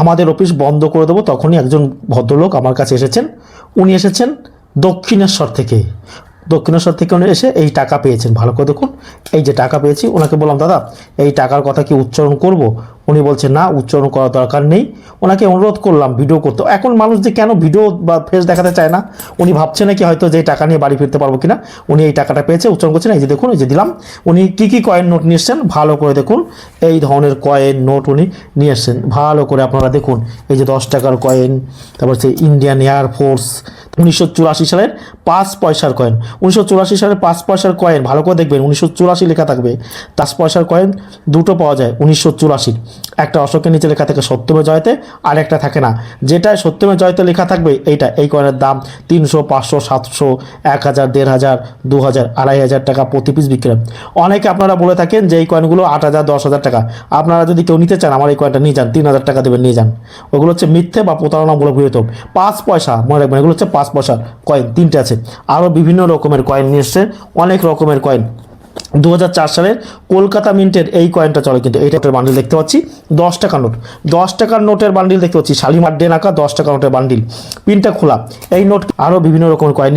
আমাদের অফিস বন্ধ করে দেবো, তখনই একজন ভদ্রলোক আমার কাছে এসেছেন। উনি এসেছেন দক্ষিণেশ্বর থেকে। দক্ষিণেশ্বর থেকে উনি এসে এই টাকা পেয়েছেন। ভালো করে দেখুন, এই যে টাকা পেয়েছি, ওনাকে বললাম, দাদা, এই টাকার কথা কি উচ্চারণ করব? উনি বলছেন না, উচ্চারণ করার দরকার নেই। ওনাকে অনুরোধ করলাম ভিডিও করতে। এখন মানুষ যে কেন ভিডিও বা ফেস দেখাতে চায় না? উনি ভাবছে নাকি হয়তো যে টাকা নিয়ে বাড়ি ফিরতে পারব কিনা? উনি এই টাকাটা পেয়েছে, উচ্চারণ করছেন এই যে দেখুন, এই যে দিলাম। উনি কী কী কয়েন নোট নিয়ে এসছেন? ভালো করে দেখুন। এই ধরনের কয়েন নোট উনি নিয়ে এসছেন। ভালো করে আপনারা দেখুন। এই যে দশ টাকার কয়েন, তারপর হচ্ছে ইন্ডিয়ান এয়ারফোর্স উনিশশো চুরাশি সালের পাঁচ পয়সার কয়েন। উনিশশো চুরাশি সালের পাঁচ পয়সার কয়েন, ভালো করে দেখবেন, উনিশশো চুরাশি লেখা থাকবে। পাঁচ পয়সার কয়েন দুটো পাওয়া যায়, উনিশশো চুরাশির। একটা অশোকের নিচে লেখা থাকে সত্যমে জয়তে আর একটা থাকে না। যেটায় সত্যমে জয়তে লেখা থাকবে, এইটা, এই কয়েনের দাম তিনশো, পাঁচশো, সাতশো, এক হাজার, দেড় হাজার, দু হাজার, আড়াই হাজার টাকা প্রতি পিস বিক্রি অনেকে আপনারা বলে থাকেন যে এই কয়েনগুলো আট হাজার, দশ হাজার টাকা। আপনারা যদি কেউ নিতে চান, আমার এই কয়েনটা নিয়ে যান, তিন হাজার টাকা দেবেন, নিয়ে যান। ওগুলো হচ্ছে মিথ্যে বা প্রতারণা প্রতারণামূলক বিরত পাঁচ পয়সা, মনে রাখবেন, এগুলো হচ্ছে পাঁচ পয়সার কয়েন তিনটে আছে। আরও বিভিন্ন রকমের কয়েন নিয়ে এসছে, অনেক রকমের কয়েন দু হাজার চার সালের কলকাতা মিন্টের এই কয়েনটা চলে কিন্তু এই নোটের বান্ডিল দেখতে পাচ্ছি। দশ টাকা নোট। দশ টাকার নোটের বান্ডিল দেখতে পাচ্ছি, শালিমার ডে নাকা দশ টাকা নোটের বান্ডিল পিনটা খোলা। এই নোট আরও বিভিন্ন রকমের কয়েন